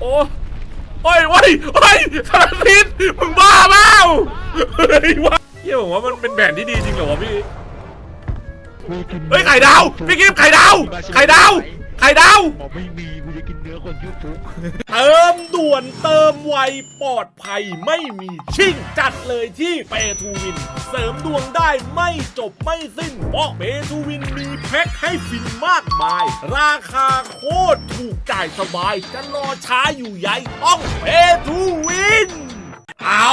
โอ้โอ้ยโอ้ยโอ้ยสารพิษมึงบ้าเปล่าเฮ้ยวะเฮียผมว่ามันเป็นแผนที่ดีจริงเหรอวะพี่ เฮ้ยไข่ดาวพี่กิฟไข่ดาวไข่ดาว ไข่ดาว บอกไม่มีกูจะกินเนื้อคนชื่อฟุกเติมด่วนเติมไวปลอดภัยไม่มีชิ่งจัดเลยที่เปทูวิน เสริมดวงได้ไม่จบไม่สิ้น เพราะเปทูวินมีแพ็คให้ฟินมากมาย ราคาโคตรถูกจ่ายสบายจะรอช้าอยู่ใหญ่ต้องเปทูวิน เอา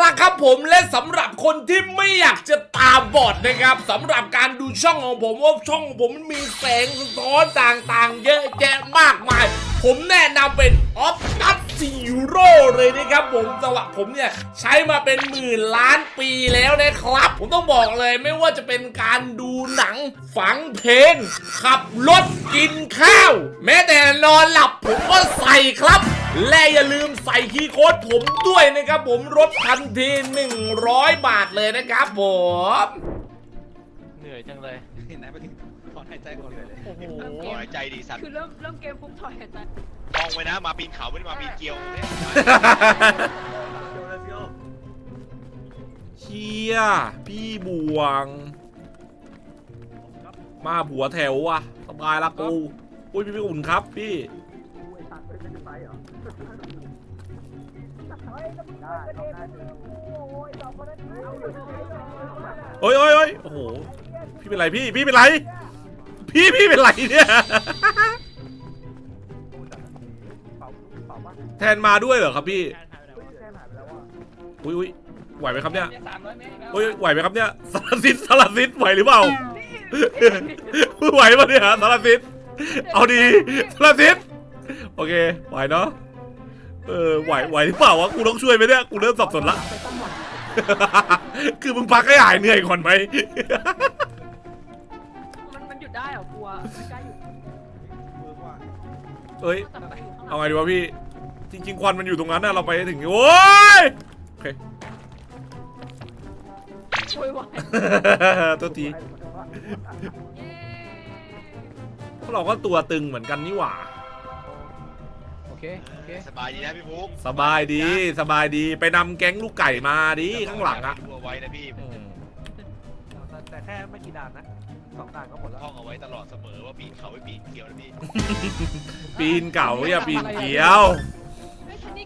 ละครับผมและสำหรับคนที่ไม่อยากจะตาบอดนะครับสำหรับการดูช่องของผมว่าช่องของผมมันมีแสงสะท้อนต่างๆ เยอะแยะมากมาย ผมแนะนำเป็นออฟตัส ซีโร่เลยนะครับผมสำหรับผมเนี่ยใช้มาเป็นหมื่นล้านปีแล้วนะครับ ผมต้องบอกเลยไม่ว่าจะเป็นการดูหนังฟังเพลง ขับรถกินข้าว แม้แต่นอนหลับผมก็ใส่ครับและอย่าลืมใส่คีย์โค้ดผมด้วยนะครับ ผมลดทันที 100 บาทเลยนะครับผมเหนื่อยจังเลยเห็นไหมไปถึงถอนหายใจก่อนเลยโอ้โหถอนหายใจดีสัตว์คือเริ่มเริ่มเกมปุ๊บถอยหายใจ มองไว้นะมาปีนเขาไม่ได้มาปีนเกลียวเนี่ยเชียพี่บวง มาผัวแถวว่ะสบายละกูอุ้ยพี่พี่อุ่นครับพี่โอ้ยโอ้ยโอ้ยโอ้โหพี่เป็นไรพี่พี่เป็นไร พี่พี่เป็นไรเนี่ย แทนมาด้วยเหรอครับพี่อุ้ยอุ้ยไหวไหมครับเนี่ยอุ้ยไหวไหมครับเนี่ยสารสิทธิ์สารสิทธิ์ไหวหรือเปล่าไหวปะเนี่ยสารสิทธิ์เอาดีสารสิทธิ์โอเคไหวเนาะเออไหวไหวหรือเปล่าวะกูต้องช่วยไหมเนี่ยกูเริ่มสับสนละคือมึงพักให้หายเหนื่อยก่อนไหมมันมันหยุดได้เหรอกลัวไม่กล้าหยุดเอ้ยแต่แบบอยู่ข้างหลังเอาไงดีวะพี่ จริงๆควันมันอยู่ตรงนั้นนะเราไปให้ถึงโอ้ยโอเค โวยวายตัวทีพวกเราก็ตัวตึงเหมือนกันนี่หว่า โอเค โอเค สบายดีนะพี่ฟุกสบายดีสบายดีไปนำแก๊งลูกไก่มาดิข้างหลังอะดูเอาไว้นะพี่อืมแต่แค่ไม่กี่ด่านนะสองด่านก็หมดแล้วท่องเอาไว้ตลอดเสมอว่าปีนเขาไม่ปีนเกลียวนะพี่ ปีนเก่าอย่าปีนเกลียว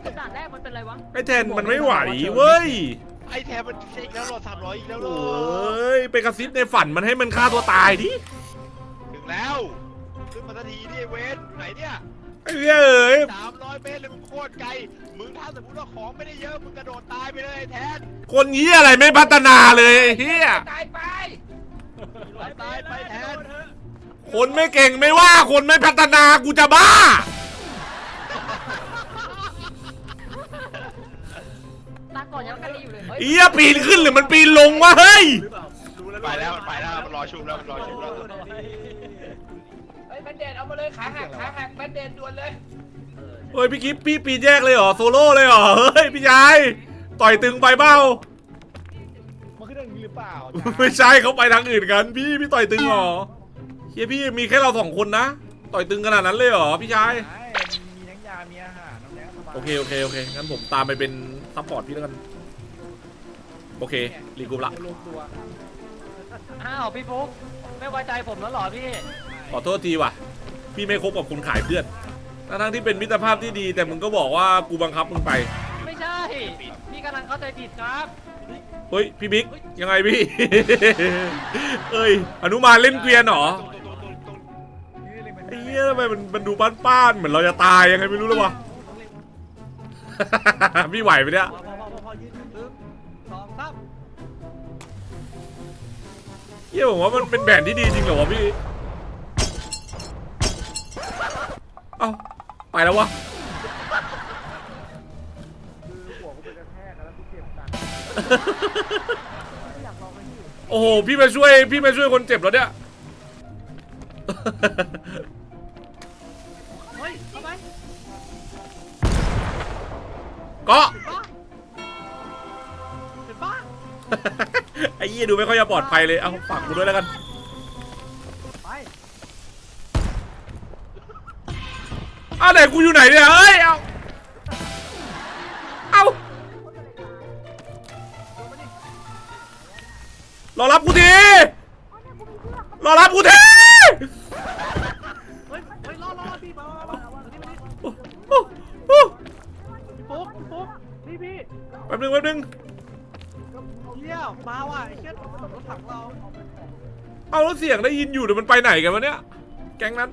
ไอ้ที่นี่กับด่านแรกมันเป็นไรวะไอ้แทนมันไม่ไหวเว้ยไอ้แทนมันเช็คแล้วเหรอสามร้อยอีกแล้วเหรโออ้ยไปกระซิบในฝันมันให้มันฆ่าตัวตายดิถึงแล้ว ขึ้นมาทันทีดิเวนไหนเนี่ยไอ้เหี้ยเอ้ยสามร้อยเมตรเลยมึงโคตรไกล มึงถ้าสมมติว่าของไม่ได้เยอะ มึงกระโดดตายไปเลยไอ้แทนคนเหี้ยอะไรไม่พัฒนาเลยไอ้เหี้ยตายไปตายไปแทนคนไม่เก่งไม่ว่าคนไม่พัฒนากูจะบ้า ก่อนยังกันดีอยู่เลยเฮ้ยเอี้ยปีนขึ้นหรือมันปีนลงวะเฮ้ยไปแล้วมันไปแล้วมันรอชุบแล้วมันรอชุบแล้วเฮ้ยแบนเดดเอามาเลยขาหักขาหักแบนเดดด่วนเลยเฮ้ยพี่กิฟพี่ปีนแยกเลยเหรอโซโล่เลยเหรอเฮ้ยพี่ชายต่อยตึงไปเบ้า มันขึ้นอย่างนี้หรือเปล่าไม่ใช่เขาไปทางอื่นกัน พี่พี่ต่อยตึงเหรอเฮียพี่มีแค่เราสองคนนะต่อยตึงขนาดนั้นเลยเหรอพี่ชาย ใช่มีทั้งยามีอาหารน้ำแดงสบายโอเคโอเคโอเคงั้นผมตามไปเป็น ซัพพอร์ตพี่แล้วกัน โอเค รีกรุ๊ปละรวมตัวอ้าวพี่ฟุ๊กไม่ไว้ใจผมแล้วเหรอพี่ ขอโทษทีว่ะ พี่ไม่คบกับคนขายเพื่อนทั้งๆที่เป็นมิตรภาพที่ดี แต่มึงก็บอกว่ากูบังคับมึงไป ไม่ใช่ พี่กำลังเข้าใจผิดครับ เฮ้ย พี่บิ๊ก ยังไงพี่ เอ้ย อนุมานเล่นเกวียนเหรอนี่เลยมันไอ้เหี้ยทำไมมันมันดูป้านๆเหมือนเราจะตายยังไงไม่รู้เลยวะ พี่ไหวไหมเนี่ยพอพอพอพอพอยืนตึ๊บสองสามเหี้ยผมว่ามันเป็นแผนที่ดีจริงเหรอวะพี่ เอ้า ไปแล้ววะโอ้โห พี่มาช่วย พี่มาช่วยคนเจ็บแล้วเนี่ย ก็ไอ้ยี่ดูไม่ค่อยจะปลอดภัยเลย เอาฝากกูด้วยแล้วกัน ไปอ้าวไหนกูอยู่ไหนเนี่ยเฮ้ย เอาเอารอรับกูที รอรับกูที นึงแป๊บนึงเหี้ยมาว่ะไอ้เชี่ยรถถังเราเอาแล้วเสียงได้ยินอยู่เดี๋ยวมันไปไหนกันวะเนี่ย แก๊งนั้น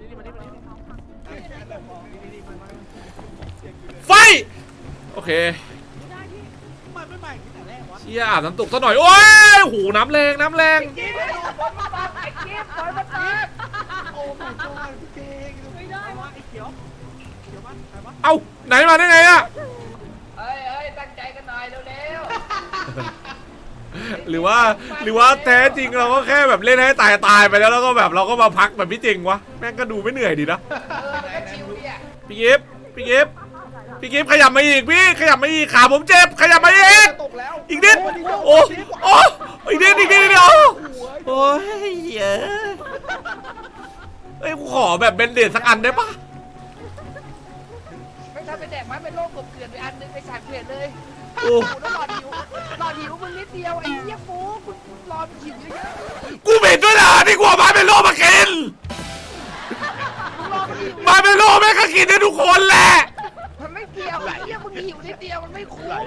นี่นี่มานี่มานี่นี่ไฟ โอเคมันไม่ใหม่ที่ไหนแรกวะเชี่ยอาบน้ำตกซะหน่อย โอ้ยโหน้ำแรงน้ำแรงกินผมมาบ้านไอ้กินปล่อยมันตายโอ้ไม่ได้พี่เจงไม่ได้วะไอ้เขียวเขียวมั้ยใครวะเอ้าไหนมาได้ไงอะ เฮ้ยเฮ้ยตั้งใจกันหน่อยเร็ว หรือว่าหรือว่าแท้จริงเราก็แค่แบบเล่นให้ตายตายไปแล้วแล้วก็แบบเราก็มาพักแบบพี่เจงวะแม่งก็ดูไม่เหนื่อยดีนะชิวดีอะพี่กิฟต์พี่กิฟต์พี่กิฟต์ขยับมาอีกพี่ขยับมาอีกขาผมเจ็บขยับมาอีกตกแล้วอีกนิดโอ้โอ้อีกนิดอีกนิดเดียวโอ้ยเหี้ยเอ้ยกูขอแบบเบนเดดสักอันได้ปะไม่ทำเป็นแดกไม้เป็นโรคกบเกลื่อนไปอันนึงไปสารเกลื่อนเลย โอ้โอ้แล้วหลอดหิวหลอดหิวมึงนิดเดียวไอ้เหี้ยฟูคุณรอมันหิวเยอะกูผิดด้วยนะที่กูเอามาเป็นโลมากิน ๆมึงรอมันหิวมาเป็นโลแม่งก็กินได้ทุกคนแหละ มันไม่เกี่ยวไอ้เหี้ยมึงหิวนิดเดียวมันไม่คุ้ม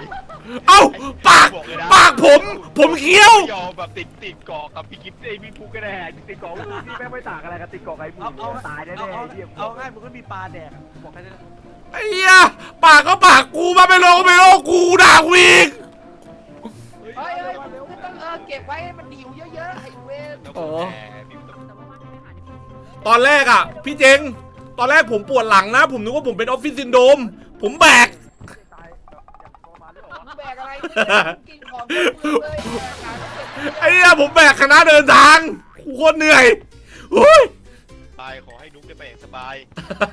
เอ้าปากปากผม ผมเคี้ยว ไม่ยอมแบบติดติดเกาะกับพี่กิฟต์ไอ้พี่ฟุกก็ได้ติดเกาะ นี่แม่งไม่ต่างอะไรกับติดเกาะไอ้บูเอาเอาตายแน่เอาๆเอาไอ้เหี้ยเอาง่ายมึงก็มีปลาแดกบอกให้ได้ ไอ้เหี้ยปากก็ปากกูมาเป็นโลก็เป็นโลกูด่ากูอีกเฮ้ยเฮ้ยมึงก็ต้องเออเก็บไว้ให้มันหิวเยอะๆไอ้เวรโอ้แต่ว่าบ้านไม่หาที่ตอนแรกอะ พี่เจงตอนแรกผมปวดหลังนะ ผมนึกว่าผมเป็นออฟฟิศซินโดรมผมแบกตายแบบอย่างทรมานเลยเหรอมึงแบกอะไรมึงกินของมึงเลยหาเก็บเยอะไอ้เหี้ยผมแบกคณะเดินทางกูโคตรเหนื่อยโอ้ยตายขอให้ นุ๊กได้ไปอย่างสบาย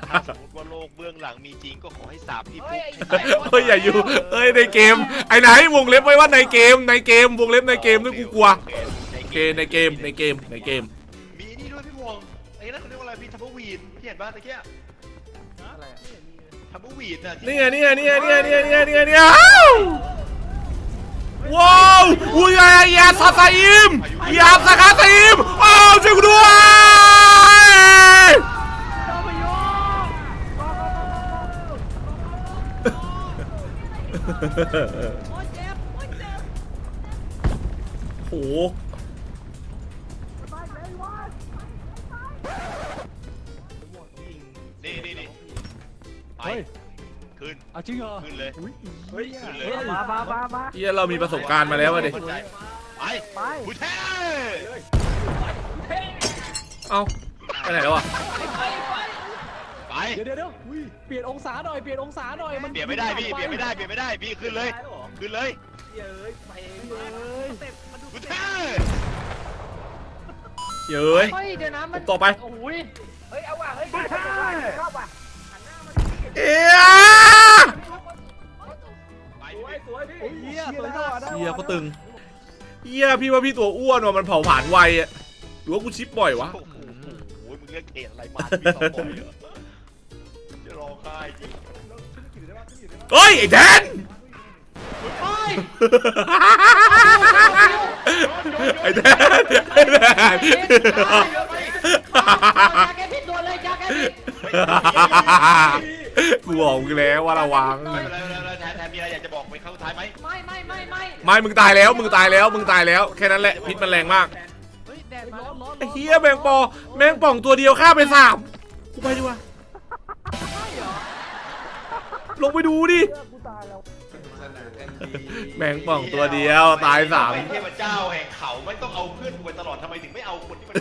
ถ้าสมมติว่าโลกเบื้องหลังมีจริงก็ขอให้สาบพี่ฟุกให้ตายเฮ้ยอย่าอยู่เอ้ยในเกม ไอ้ไหนวงเล็บไว้ว่าในเกมในเกมวงเล็บในเกมด้วยกูกลัวโอเคในเกมในเกมในเกม มีนี่ด้วยพี่พวงไอ้นั่นเขาเรียกว่าอะไรพี่ทัมเบอร์วีดพี่เห็นป่ะตะเกียอะไรอะทัมเบอร์วีดน่ะที่นี่ไงนี่ไงนี่ไงนี่ไงนี่ไงนี่ไงนี่ไงนี่ไงอ้าวว้าวอุ้ยยายาซาซาอิมยาซาคาซาอิมอ้าวช่วยกูด้วย โอ้ยเจ็บโอ้ยเจ็บโอ้โหนี่นี่นี่ไปขึ้น เอาจริงเหรอขึ้นเลย เฮ้ยขึ้นเลย มามามามาเฮียเรามีประสบการณ์มาแล้วอะดิ ไปไปบุเท่เอ้า ไปไหนแล้วอะไป เดี๋ยวเดี๋ยวเดี๋ยวเปลี่ยนองศาหน่อยเปลี่ยนองศาหน่อยมันเปลี่ยนไม่ได้พี่เปลี่ยนไม่ได้เปลี่ยนไม่ได้พี่ขึ้นเลย ขึ้นเลยเอ้ยไปเลยเต็มมันดูบุเต็เท่เย้ยเฮ้ยเดี๋ยวนะมันต่อไปโอ้ยเฮ้ยเอาว่ะเฮ้ยเข้าว่ะเอียไปสวยพี่สวยพี่เฮียสวยจังวะเฮียเขาตึงเฮียพี่ว่าพี่ตัวอ้วนว่ะมันเผาผลาญไวอะหรือว่ากูชิปบ่อยวะโอ้โหมึงเลือกเขตอะไรมาพี่สองบ่อยเหรอ เฮ้ยไอ้แทนไอ้แทนไอ้แดนกูบอกมึงแล้วว่าระวัง ไม่เป็นไรไม่เป็นไรแทนแทนมีอะไรอยากจะบอกไปครั้งสุดท้ายไหมไม่ไม่ไม่ไม่ไม่มึงตายแล้วมึงตายแล้วมึงตายแล้วแค่นั้นแหละพิษมันแรงมากไอ้เฮียแมงปอแมงป่องตัวเดียวฆ่าไปสามกูไปดีกว่า ลงไปดูดิแมงป่องตัวเดียวตายสาม เป็นเทพเจ้าแห่งเขาไม่ต้องเอาเพื่อนกูไปตลอดทำไมถึงไม่เอาคนที่มัน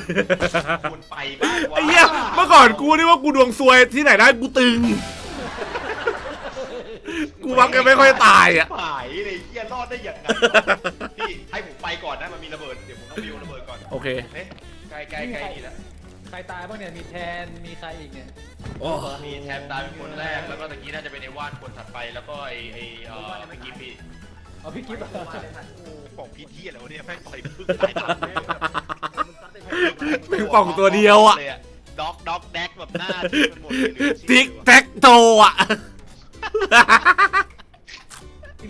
ควรไปบ้างวะไอ้เหี้ยเมื่อก่อนกูนี่ว่ากูดวงซวยที่ไหนได้กูตึง กูมักจะไม่ค่อยตายอะ หายเลยเฮียรอดได้อย่างไงพี่ให้ผมไปก่อนนะมันมีระเบิดเดี๋ยวผมต้องบิวระเบิดก่อนโอเค เอ๊ะใกล้ใกล้ใกล้นี่แล้ว ใครตายบ้างเนี่ยมีแทนมีใครอีกเนี่ยโอ้มีแทมตายเป็นคนแรก แล้วก็ตะกี้น่าจะเป็นไอ้ว่านคนถัดไป แล้วก็ไอ้ไอ้เอ่อเมื่อกี้พี่เอาพี่กิฟต์บอกพี่ที่อะไรวะเนี่ยแม่งต่อยพึ่งตายหมดเลยแมงป่องตัวเดียวอะด็อกด็อกแดกแบบหน้าที่มันหมดเลยเหลือติ๊กแท็กโตอะ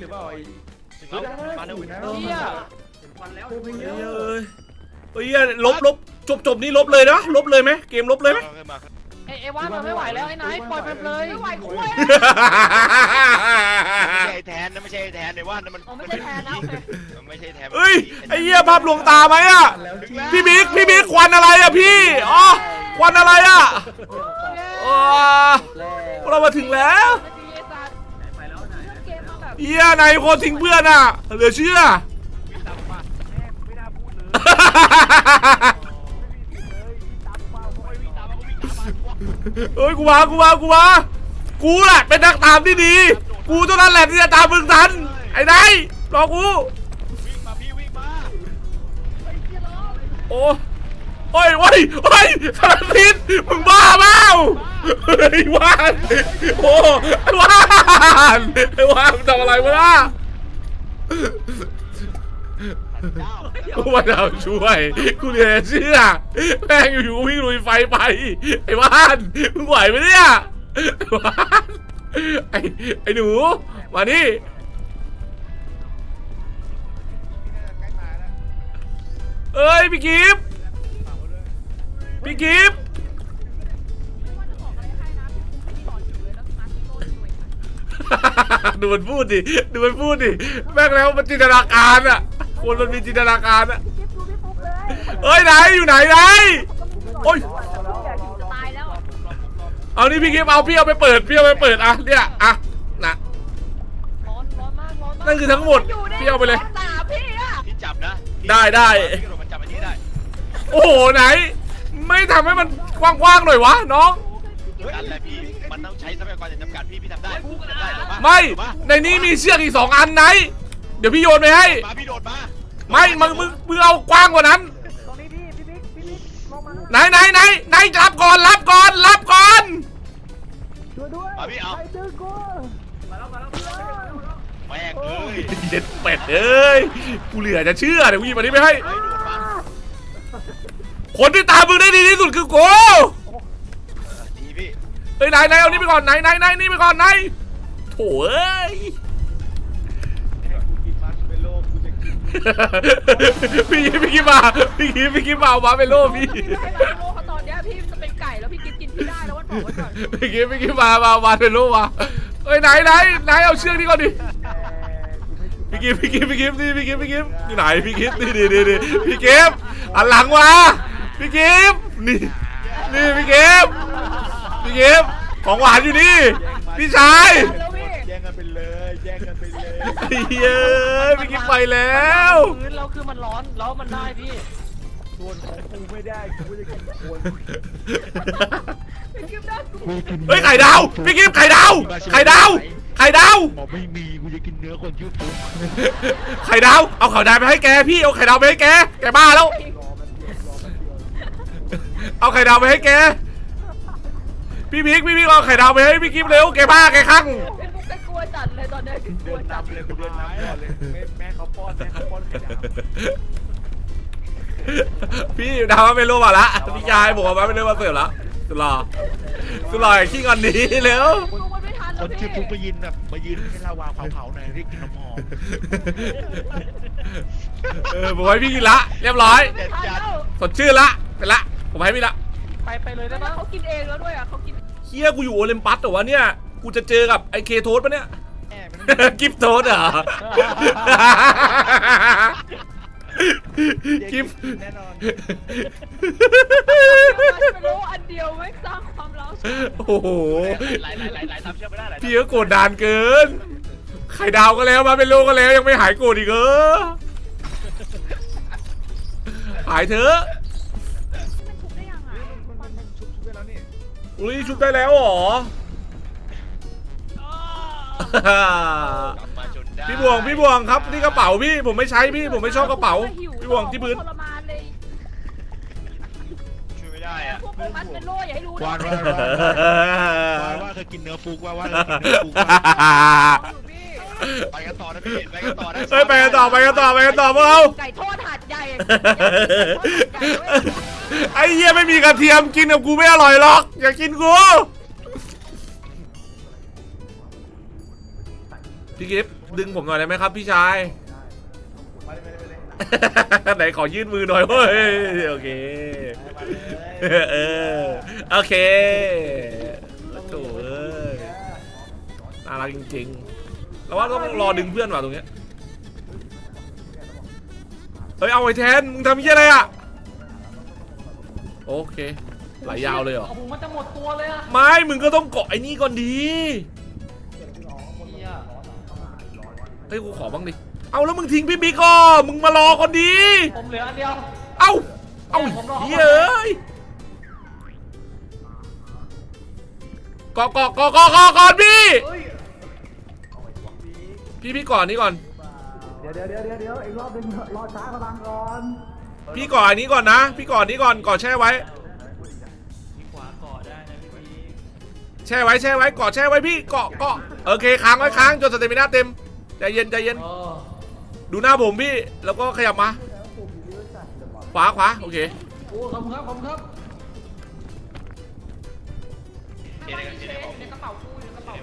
หรือเปล่าไอ้ถึงแล้วมาเร็วเฮียวันแล้ว เฮ้ยเอ้ยเฮ้ยลบลบ จบจบนี่ลบเลยนะลบเลยไหมเกมลบเลยไหมเอาขึ้นมาครับไอ้ไอ้ว่านมันไม่ไหวแล้วไอ้ไหนปล่อยมันเลยไม่ไหวคุยไม่ใช่ไอ้แทนนะไม่ใช่ไอ้แทนในว่านั่นมันอ๋อไม่ใช่แทนนะโอเคมันไม่ใช่แทนเฮ้ยไอ้เหี้ยภาพลวงตาไหมอะพี่บิ๊กพี่บิ๊กควันอะไรอะพี่อ๋อควันอะไรอะอ๋อพวกเรามาถึงแล้วไม่ดีไอ้สัตว์ไปแล้วไหนเกมมาแบบเหี้ยนายคนทิ้งเพื่อนอะเหลือเชื่อ เฮ้ยกูมากูมากูมากูแหละเป็นนักตามที่ดี กูเท่านั้นแหละที่จะตามมึงทัน ไอ้นายรอกูวิ่งมาพี่วิ่งมาโอ้โอ้ยโอ้ยโอ้ยสารพิษมึงบ้าเปล่าเฮ้ยว่านโอ้ไอ้ว่านไอ้ว่านมึงทำอะไรวะล่ะเจ้า กูมาทำช่วย กูเหลยเชื่อแม่งอยู่ๆวิ่งลุยไฟไป ไอ้ว่านมึงไหวไหมเนี่ยไอ้ว่านไอ้ไอ้หนู มานี่ เอ้ยพี่กิฟต์พี่กิฟต์ไม่ว่าจะบอกอะไรให้นะพี่ปุ๊กไม่ต่ออยู่เลยแล้วมาที่โลดด้วยดูมันพูดดิ ดูมันพูดดิ แม่งแล้วมันจินตนาการอะ คนมันมีจินตนาการอะเอ้ยไหนอยู่ไหนไหน โอ้ยจะตายแล้วเอานี่พี่กิฟต์เอาพี่เอาไปเปิดพี่เอาไปเปิดอะเนี่ยอะนะร้อนร้อนมากร้อนมากนั่นคือทั้งหมดพี่เอาไปเลย ตาพี่อะพี่จับนะได้ได้ พี่กระโดดมันจับอันนี้ได้โอ้โหไหน ไม่ทำให้มันกว้างๆหน่อยวะน้อง นั่นแหละพี่มันต้องใช้ทรัพยากรอย่างจำกัดพี่พี่ทำได้พี่ทำได้หรอปะไม่มาในนี้มีเชือกอีกสองอันไหน เดี๋ยวพี่โยนไปให้ มาพี่โดดมาไม่มึงมึงมึงเอากว้างกว่านั้น ตรงนี้พี่พี่บิ๊กพี่บิ๊กลงมาไหนไหนไหนไหนรับก่อนรับก่อนรับก่อน ช่วยด้วยมาพี่เอาใครดึงกูมาแล้วมาแล้วมาแล้วแม่งเอ้ยเด็ดเป็ดเอ้ย กูเหลือจะเชื่อเดี๋ยวกูหยิบอันนี้ไปให้ไอ้โดดมาคนที่ตามมึงได้ดีที่สุดคือกูดีพี่เฮ้ยไหนไหนเอานี่ไปก่อนไหนไหนไหนนี่ไปก่อนไหนโถ่เอ้ย พี่กิฟพี่กิฟมาพี่กิฟพี่กิฟมาเอามาเป็นโลพี่พี่ไม่ให้มาโลเขาตอนเนี้ยพี่จะเป็นไก่แล้วพี่กินกินพี่ได้แล้ววันบอกไว้ก่อนพี่กิฟพี่กิฟมามามาเป็นโลมาเฮ้ยไหนไหนไหนเอาเชือกนี่ก่อนดิพี่กิฟพี่กิฟพี่กิฟนี่พี่กิฟพี่กิฟนี่ไหนพี่กิฟนี่นี่นี่นี่พี่กิฟอันหลังมาพี่กิฟนี่นี่พี่กิฟพี่กิฟของหวานอยู่นี่พี่ชายแล้ว กันไปเลยเฮ้ยพี่กิฟไปแล้ว พื้นแล้วคือมันร้อนแล้วมันได้พี่ส่วนของกูไม่ได้กูจะกินคนพี่กินได้กูเฮ้ยไข่ดาวพี่กิฟไข่ดาวไข่ดาวไข่ดาวบอกไม่มีกูจะกินเนื้อคนชื่อปุ๊บไข่ดาวเอาไข่ดาวไปให้แกพี่เอาไข่ดาวไปให้แกแกบ้าแล้วเอาไข่ดาวไปให้แก พี่บิ๊กพี่บิ๊กเอาไข่ดาวไปให้พี่กิฟเร็วแกบ้าแกข้างพี่ปุ๊กก็กลัว จัดเลยตอนเนี้ยกลัเดิวนจัดนำเลยกูเดินนำก่อนเลยแม่แม่เขาป้อนแม่เขาป้อนไข่ดาวพี่ดาวไม่รู้มาละพี่ชายบอกว่าไม่รู้มาเสิร์ฟละสุดหล่อสุดหล่ออย่าขี้งอนหนี้เร็วปุ๊กมันไม่ทันคแล้วนชื่พี่อปุ๊บมายืนแบบมายืนให้ลาวาเผาๆหน่อยที่กินน้ำหอมเออผมให้พี่กินละ เรียบร้อย ไม่ทันแล้วสดชื่นละเป็นละ ผมให้พี่ละไปไปเลยได้แล้วปะเขากินเองแล้วด้วยอะเขากินเฮียกูอยู่โอลิมปัสเหรอวะเนี่ย กูจะเจอกับไอเคโทสปะเนี่ยแม่มันกิฟโทสเหรอกิฟแน่นอนไม่รู้อันเดียวไม่สร้างความร้าวฉานโอ้โห หลายหลายหลายหลายทำเชื่อไม่ได้หลายพี่ก็โกรธดานเกิน ไข่ดาวก็แล้วมาเป็นโลกก็แล้วยังไม่หายโกรธอีกเออหายเถอะ มันชุบได้ยังอะมันมันชุบชุบไปแล้วนี่อุ้ยชุบได้แล้วเหรอ กลับมาจนได้พี่บวงพี่บวงครับนี่กระเป๋าพี่ผมไม่ใช้พี่ผมไม่ชอบกระเป๋า พี่บวงที่พื้น ทรมานเลยช่วยไม่ได้อะพวกโอมัสเป็นโล่อย่าให้รู้วานนะวานวานวานว่าเคยกินเนื้อฟุกว่าว่าเคยกินเนื้อฟุกว่าอยู่พี่ไปกันต่อนะพี่ไปกันต่อนะเฮ้ยไปกันต่อไปกันต่อไปกันต่อพวกเราไก่ทอดหาดใหญ่ไอ้เหี้ยไม่มีกระเทียมกินกับกูไม่อร่อยหรอกอย่ากินกู พี่กิฟต์ดึงผมหน่อยได้ไหมครับพี่ชาย ไหนขอยื่นมือหน่อยเฮ้ยโอเค เออโอเคโถ่เอ้ยน่ารักจริงๆแล้วว่าต้องรอดึงเพื่อนว่ะตรงเนี้ยเฮ้ยเอาไอ้แทนมึงทำยี่อะไรอะโอเคไหลยาวเลยเหรอ โอ้โหมันจะหมดตัวเลยอะไม่มึงก็ต้องเกาะไอ้นี่ก่อนดี เฮ้ยกูขอบ้างดิ เอาแล้วมึงทิ้งพี่บิ๊กก็มึงมารอก่อนดี ผมเหลืออันเดียว เอ้า เอ้าผมรอ เฮ้ยเอ้ยเกาะเกาะเกาะเกาะเกาะก่อนพี่พี่พี่ก่อนนี่ก่อน เดี๋ยวเดี๋ยวเดี๋ยวเดี๋ยวอีกรอบหนึงรอช้าพลังก่อนพี่ก่อนอันนี้ก่อนนะ พี่ก่อนนี้ก่อนก่อนแช่ไว้ มีขวาเกาะได้นะพี่พีแช่ไว้แช่ไว้ก่อนแช่ไว้พี่เกาะเกาะโอเคค้างไว้ค้างจนสเตมิน่าเต็ม ใจเย็นใจเย็นเออดูหน้าผมพี่ แล้วก็ขยับมา ขวาขวาโอเค โอ้ขอบคุณครับขอบคุณครับเจ๊ในเจ๊ในบอกในกระเป๋ากูในกระเป๋า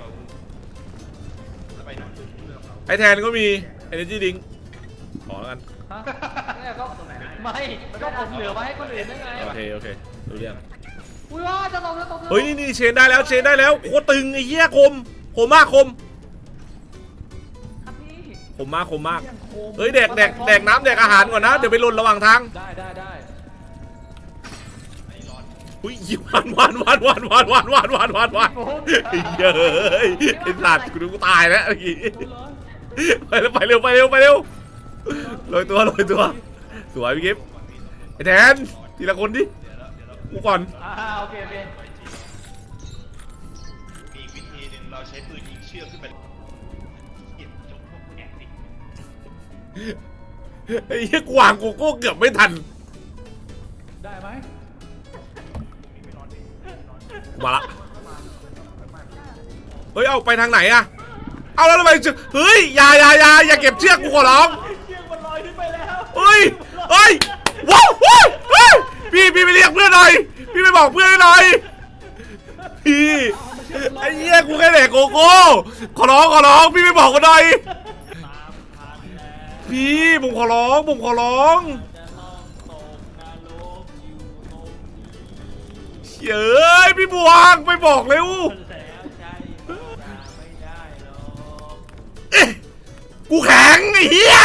แล้วไปนู่นไอแทนก็มี energy drink ขอแล้วกัน ฮะเนี่ยก็ไม่ก็ผมเหลือไว้ให้คนอื่นได้ไงโอเค โอเคดูเรื่อง อุ้ยว่าจะตกจะตกจะตกเฮ้ย นี่นี่เชนได้แล้ว เชนได้แล้ว โคตรตึงไอ้เหี้ยคม คมมากคมครับพี่ คมมากคมมาก เฮ้ยแดกแดกแดกน้ำแดกอาหารก่อนนะ เดี๋ยวไปหล่นระหว่างทาง ได้ได้ได้อุ้ยหวานหวานหวานหวานหวานหวานหวานหวานหวานหวานไอ้เหี้ยเอ้ยไอ้สัตว์กูนึกกูตายแล้วเมื่อกี้ไปเร็วไปเร็วไปเร็วไปเร็วลอยตัวลอยตัว สวยพี่กิฟต์ไอ้แทนทีละคนดิกูก่อนอ่าโอเคโอเค ไอ้เหี้ยกวางโกโก้เกือบไม่ทัน ได้ไหมมาละ เฮ้ย เอาไปทางไหนอะเอาแล้วทำไมจะเฮ้ย อย่าอย่าอย่าอย่าเก็บเชือกกูขอร้อง เชือกมันลอยขึ้นไปแล้ว เฮ้ย เฮ้ย ว้าวว้าวเฮ้ยพี่พี่ไปเรียกเพื่อนหน่อย พี่ไปบอกเพื่อนให้หน่อย พี่ ไอ้เหี้ยกูแค่เด็กโกโก้ ขอร้องขอร้อง พี่ไปบอกกันหน่อย พี่ผมขอร้องผมขอร้องเฮ้ยพี่บวงไปบอกเร็วเอ๊ะกูแข็งไอ้เหี้ย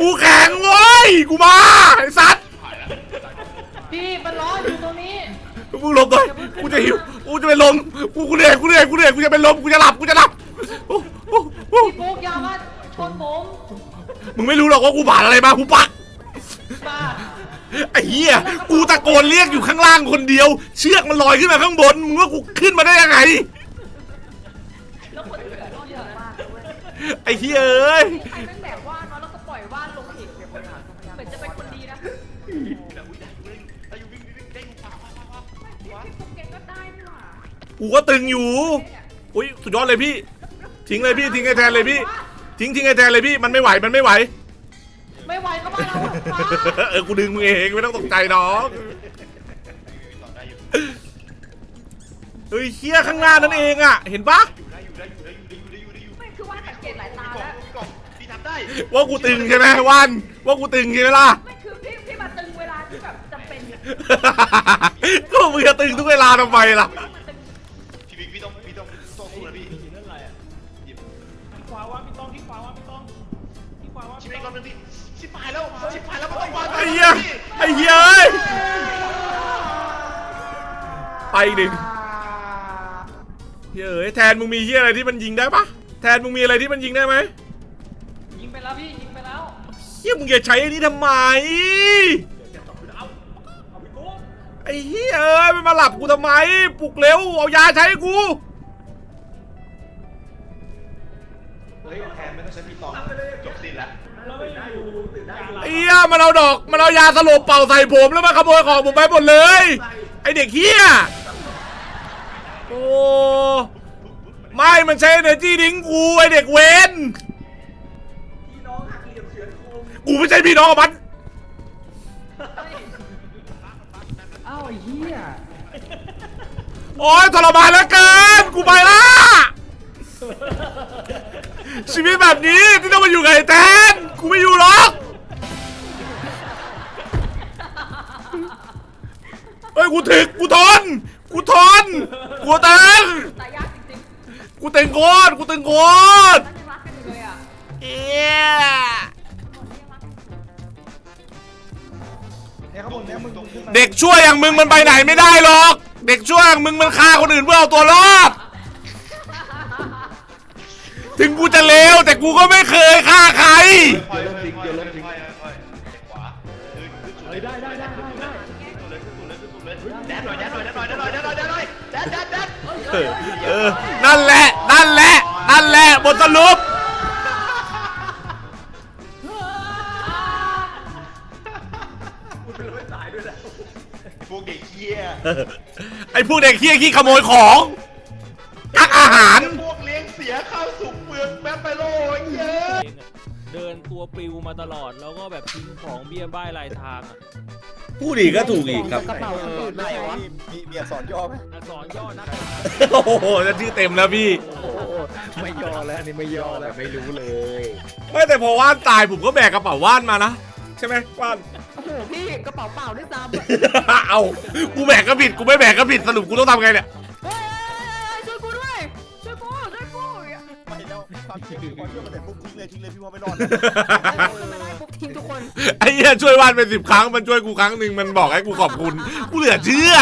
กูแข็งเว้ยกูมาไอ้สัตว์พี่มันร้อนอยู่ตรงนี้มึงหลบหน่อยกูจะหิวกูจะเป็นลมกูกูเหนื่อยกูเหนื่อยกูเหนื่อยกูจะเป็นลมกูจะหลับกูจะหลับโอ้โอ้โอ้ พี่ปุ๊กอยามาชนผมมึงไม่รู้หรอกว่ากูผ่านอะไรมากูปัก บ้าไอ้เหี้ย กูตะโกนเรียกอยู่ข้างล่างคนเดียว เชือกมันลอยขึ้นมาข้างบน มึงว่ากูขึ้นมาได้ยังไง แล้วคนอื่นก็เยอะมากเลยไอ้เหี้ยเอ้ยใครแม่งแบบว่านเนาะแล้วก็ปล่อยว่านลงเหวเนี่ยคนอะเหมือนจะเป็นคนดีนะแต่อุ้ยได้อยู่ได้อยู่วิ่งวิ่งได้อยู่ขวาขวาขวาขวาขวาพี่ปุ๊กเก่งก็ได้นี่หว่า กูก็ตึงอยู่ อุ้ยสุดยอดเลยพี่ ทิ้งเลยพี่ทิ้งไอ้แทนเลยพี่ ทิ้งทิ้งไอ้แทนเลยพี่มันไม่ไหวมันไม่ไหว ไม่ไหวก็มาเราฟ้าเออกูดึงมึงเองไม่ต้องตกใจน้องต่อได้อยู่เฮ้ยเฮียข้างหน้านั่นเองอะ เห็นปะได้อยู่ได้อยู่ได้อยู่ได้อยู่ได้อยู่ได้อยู่ไม่คือว่าสังเกตหลายตาพี่กล่องแล้วพี่กล่องพี่ทำได้ว่ากูตึงใช่ไหมวันว่ากูตึงใช่ไหมล่ะไม่คือพี่พี่มาตึงเวลาที่แบบจำเป็นเนี่ยก็มึงจะตึงทุกเวลาทำไมล่ะ อ้เหี้ยเอ้ยไปอีกหนึ่งเฮ้ยเอ้ยแทนมึงมีเฮียอะไรที่มันยิงได้ปะแทนมึงมีอะไรที่มันยิงได้ไหมยิงไปแล้วพี่ยิงไปแล้วเฮียมึงจะใช้อันนี้ทำไมไอ้เฮียเอ้ยมันมาหลับกูทำไมปลุกเร็วเอายาใช้ให้กู ยมันเอาดอกมันเอายาสลบเป่าใส่ผมแล้วมาขโมยของผมไปหมดเลย ไอเด็กเหี้ยโอ้ไม่มันใช้เนจี้ดิ้งกูไอเด็กเวนกูไม่ใช่พี่น้องกับมันอ้าวไอ้เหี้ยโอ้ยทรมานเหลือเกินกูไปละชีวิตแบบนี้ที่ต้องมาอยู่กับไอ้แทนกูกูไม่อยู่หรอก เฮ้ยกูถึกกูทนกูทนกูตึงตายยากจริงกูตึงโคตรกูตึงโคตรๆนั่นยังรักกันอยู่เลยอะเอี้ยเนี่ยข้างบนเนี่ยมึงขึ้นมาเด็กชั่วอย่างมึงมันไปไหนไม่ได้หรอก เด็กชั่วอย่างมึงมันฆ่าคนอื่นเพื่อเอาตัวรอด ถึงกูจะเลวแต่กูก็ไม่เคยฆ่าใครค่อยๆค่อยๆค่อ ออเออ นั่นแหละ นั่นแหละ นั่นแหละ บทสรุปพวกเด็กเหี้ยไอ้พวกเด็กเฮี้ยขี้ขโมยของทักอาหาร พวกเลี้ยงเสียข้าวสุกเปลือกแป๊บไปโลเยอะ เดินตัวปลิวมาตลอด แล้วก็แบบทิ้งของเบี้ยบ้ายลายทางอะผู้ดีก็ถูกอีกครับ กระเป๋าคนอื่นไหนวะ มีมีอักษรย่อไหมอักษรย่อนักโอ้โหจะชื่อเต็มแล้วพี่ไม่ย่อแล้วอันนี่ไม่ย่อแล้วไม่รู้เลยไม่แต่พอว่านตายผมก็แบกกระเป๋าว่านมานะ ใช่ไหมว่าน โอ้โหพี่กระเป๋าเปล่าด้วยซ้ำเอา กูแบกก็ผิด กูไม่แบกก็ผิด สรุปกูต้องทำไงเนี่ยเฮ้ย แล้วความจริงคือพอเชื่อมาแต่ปุ๊บทิ้งเลยทิ้งเลยพี่ว่าไม่รอดปุ๊บทิ้งทุกคนไอ้เหี้ยช่วยวานไปสิบครั้งมันช่วยกูครั้งหนึ่งมันบอกให้กูขอบคุณ กูเหลือเชื่อ